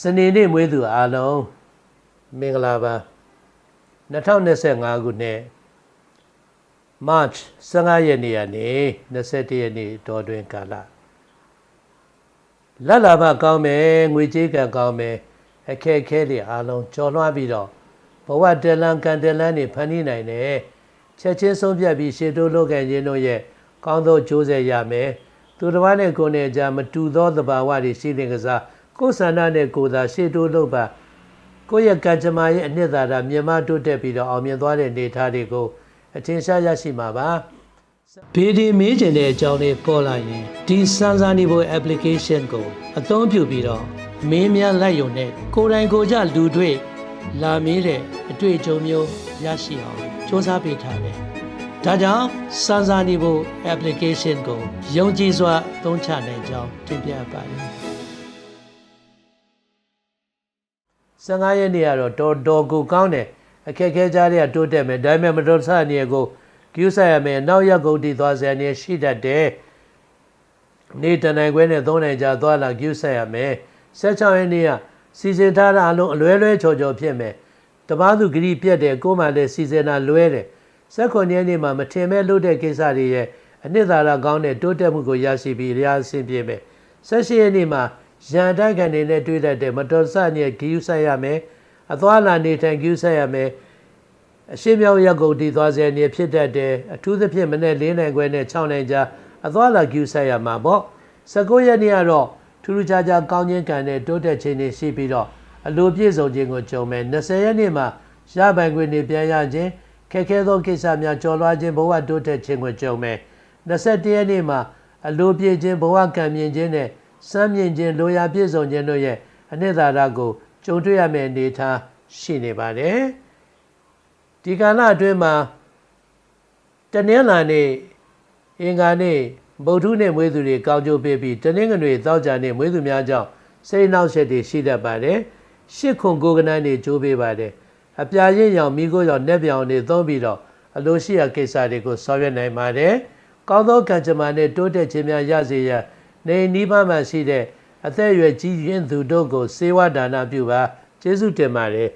စနေနေ့မွေးသူအားလုံးမင်္ဂလာပါ2025ခုနှစ် March 15ရက်နေ့ကနေ21ရက်နေ့တော်တွင်ကာလလက်လာဘကောင်းမယ်ငွေကြေးကံကောင်းမယ်အခက်အခဲတွေအားလုံးကျော်လွှားပြီးတော့ဘဝတလန်ကန်တလန်တွေဖန်တီးနိုင်တယ်ချက်ချင်းဆုံးဖြတ်ပြီးရှေ့တိုးလုပ်ခဲ့ခြင်းတို့ရဲ့ကောင်းသောကြိုးစားရမယ်သူတစ်ပါးနဲ့ကိုယ်နဲ့ကြာမတူသောသဘာဝတွေရှိတဲ့ကစား ကိုယ်ဆန္ဒနဲ့ကိုယ်သာရှေ့တိုးလုပ်ပါကိုယ့်ရဲ့ကံကြမ္မာရဲ့အနှစ်သာရမြန်မာတိုးတက်ပြီးတော့အောင်မြင်သွားတဲ့နေသားတွေကိုအထင်ရှားရရှိမှာပါဘေဒီမေးကျင်တဲ့အကြောင်းလေးပေါ်လာရင်ဒီစမ်းစာနေဖို့ application ကိုအသုံးပြုပြီးတော့မင်းများလိုက်ရုံနဲ့ကိုယ်တိုင်ကိုယ်ကြလူတွေ့လာမေးတဲ့အတွေ့အကြုံမျိုးရရှိအောင်စူးစမ်းပေးထားတယ်။ဒါကြောင့်စမ်းစာနေဖို့ application ကိုယုံကြည်စွာသုံးချနိုင်ကြောင်းတင်ပြပါတယ်။ 15ရက်နေ့ကတော့တော်တော်ကိုကောင်းတယ်အခက်အခဲကြားတွေကတိုးတက်မယ်ဒါပေမဲ့မတော်ဆနေကိုကျူးဆိုင်ရမယ်နောက်ရက်ကုန်တည်သွားစရာနေရှိတတ်တယ်နေတနိုင်ခွဲနဲ့သုံးနိုင်ကြသွားလာကျူးဆိုင်ရမယ်16ရက်နေ့ကစီစဉ်ထားတာအလုံးအလွဲလွဲချော်ချော်ဖြစ်မယ်တပားသူဂရီပြက်တယ်ကိုမှလည်းစီစဉ်တာလွဲတယ်16ရက်နေ့မှာမထင်မဲ့လုပ်တဲ့ကိစ္စတွေရဲ့အနှစ်သာရကောင်းတဲ့တိုးတက်မှုကိုရရှိပြီးအရာအဆင်ပြေမယ်18ရက်နေ့မှာ ရန်တိုက်ခံနေနဲ့တွေ့တတ်တဲ့မတော်ဆနဲ့ဂီယူဆိုင်ရမယ်အသွားလာနေထိုင်ဂီယူဆိုင်ရမယ်အရှိမြောက်ရက်ကုန်တည်သွားစေနေဖြစ်တတ်တယ်အထူးသဖြင့်မနေ့၄နိုင်ခွဲနဲ့6နိုင်ကြာအသွားလာဂီယူဆိုင်ရမှာပေါ့19ရက်နေ့ကတော့ထူးထူးခြားခြားကောင်းခြင်းကံနဲ့တိုးတက်ခြင်းတွေရှိပြီးတော့အလိုပြည့်စုံခြင်းကိုကြုံမယ်20ရက်နေ့မှာရပိုင်ခွင့်တွေပြန်ရခြင်းခက်ခဲသောကိစ္စများကျော်လွှားခြင်းဘဝတိုးတက်ခြင်းကိုကြုံမယ်21ရက်နေ့မှာအလိုပြည့်ခြင်းဘဝကံမြင်ခြင်းနဲ့ စမ်းမြင်ခြင်းလိုရာပြည့်စုံခြင်းတို့ရဲ့အနှစ်သာရကိုကြုံတွေ့ရမယ့်အနေအထားရှိနေပါတယ်ဒီကာလအတွင်းမှာတနင်္လာနေ့အင်္ဂါနေ့ဗုဒ္ဓနဲ့မွေးသူတွေကောင်းကျိုးပေးပြီးတနင်္ဂနွေသောကြာနေ့မွေးသူများကြောင့်စိတ်နှောက်ယှက်တွေရှိတတ်ပါတယ်ရှစ်ခွန်ကိုကနန်းတွေကျိုးပေးပါတယ်အပြာရင့်ရောင်မိခိုးရောင်နှက်ပြောင်တွေသုံးပြီးတော့အလိုရှိရာကိစ္စတွေကိုဆောင်ရွက်နိုင်ပါတယ်ကောင်းသောကံကြမ္မာနဲ့တိုးတက်ခြင်းများရစေရန် နေနီးပါးမှရှိတဲ့အသက်အရွယ်ကြီးရင့်သူတို့ကိုစေဝဒါနပြုပါကျေးဇူးတင်ပါတယ်